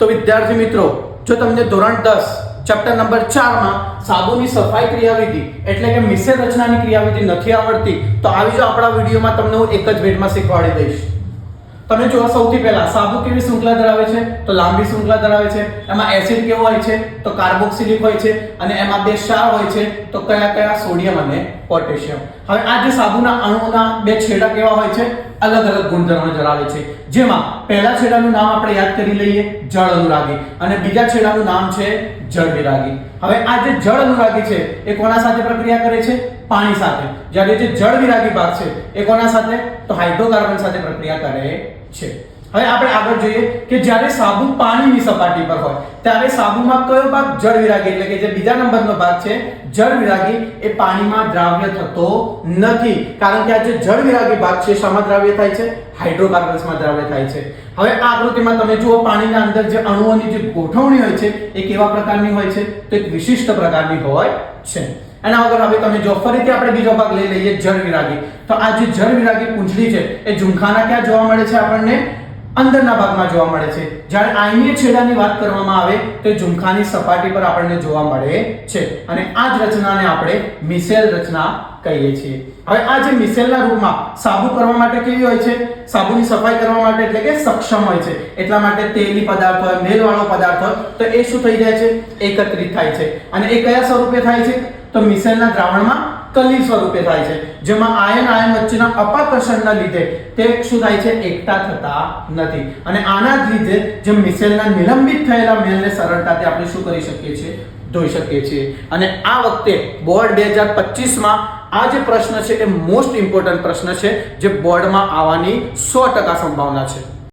તો વિદ્યાર્થી મિત્રો, જો તમને ધોરણ દસ ચેપ્ટર નંબર ચારમાં સાબુની સફાઈ ક્રિયાવિધિ એટલે કે મિશ્ર રચનાની ક્રિયાવિધિ નથી આવડતી, તો આવી જો આપણા વિડીયોમાં તમને હું એક જ મિનિટમાં શીખવાડી દઈશ. તમે જો સૌથી પહેલા, સાબુ કેવી શૃંખલા ધરાવે છે? તો લાંબી શૃંખલા ધરાવે છે. એમાં એસિડ કેવો હોય છે? તો કાર્બોક્સિલિક હોય છે. અને એમાં બે ક્ષાર હોય છે. તો કયા કયા? સોડિયમ અને પોટેશિયમ હવે આ જે સાબુના અણુના બે છેડા કેવા હોય છે? અલગ અલગ ગુણધર્મો ધરાવે છે. જેમાં પહેલા છેડાનું નામ આપણે યાદ કરી લઈએ, જળ અનુરાગી. અને બીજા છેડાનું નામ છે જળ વિરાગી. હવે આ જે જળ અનુરાગી છે, એ કોના સાથે પ્રક્રિયા કરે છે? પાણી સાથે. જ્યારે જે જળ વિરાગી ભાગ છે, એ કોના સાથે? તો હાઇડ્રોકાર્બન સાથે પ્રક્રિયા કરે છે. હવે આપણે આગળ જોઈએ કે જ્યારે સાબુ પાણીની સપાટી પર હોય, ત્યારે સાબુમાં કયો ભાગ જળ વિરાગી? એટલે કે જે બીજા નંબરનો ભાગ છે, જળ વિરાગી એ પાણીમાં દ્રાવ્ય થતો નથી. કારણ કે આ જે જળ વિરાગી ભાગ છે, શામાં દ્રાવ્ય થાય છે? હાઇડ્રોકાર્બન્સમાં દ્રાવ્ય થાય છે. હવે આ આકૃતિમાં તમે જુઓ, પાણીના અંદર જે અણુઓની જે ગોઠવણી હોય છે, એ કેવા પ્રકારની હોય છે? તો એક વિશિષ્ટ પ્રકારની હોય છે. એના વગર હવે તમે જો, ફરીથી આપણે બીજો ભાગ લઈ લઈએ, જળ વિરાગી. તો આ જે જળ વિરાગી પૂંછડી છે, એ ઝુમખાના ક્યાં જોવા મળે છે આપણને? અંદરના ભાગમાં જોવા મળે છે. જ્યારે આયનીય છેડાની વાત કરવામાં આવે, તો ઝુમખાની સપાટી પર આપણને જોવા મળે છે. અને આ જ રચનાને આપણે મિસેલ રચના કહીએ છીએ. હવે આ જે મિસેલના રૂપમાં સાબુ કરવા માટે કેવી હોય છે? સાબુની સફાઈ કરવા માટે એટલે કે સક્ષમ હોય છે. એટલા માટે તેલી પદાર્થ હોય, મેલવાળો પદાર્થ હોય, તો એ શું થઈ જાય છે? એકત્રિત થાય છે. અને એ કયા સ્વરૂપે થાય છે? તો મિસેલના દ્રાવણમાં કલી સ્વરૂપે થાય છે. જેમાં આયન આયન વચ્ચેના અપાકર્ષણના લીધે તે શું થાય છે? એકતા થતા નથી. અને આના જ લીધે જે મિસેલના નિલંબિત થયેલા મેલને સરળતાથી આપણે શું કરી શકીએ છીએ? ધોઈ શકીએ છીએ. અને આ વખતે બોર્ડ બે હજાર પચીસમાં આ જે પ્રશ્ન છે, એ મોસ્ટ ઇમ્પોર્ટન્ટ પ્રશ્ન છે, જે બોર્ડમાં આવવાની સો ટકા સંભાવના છે.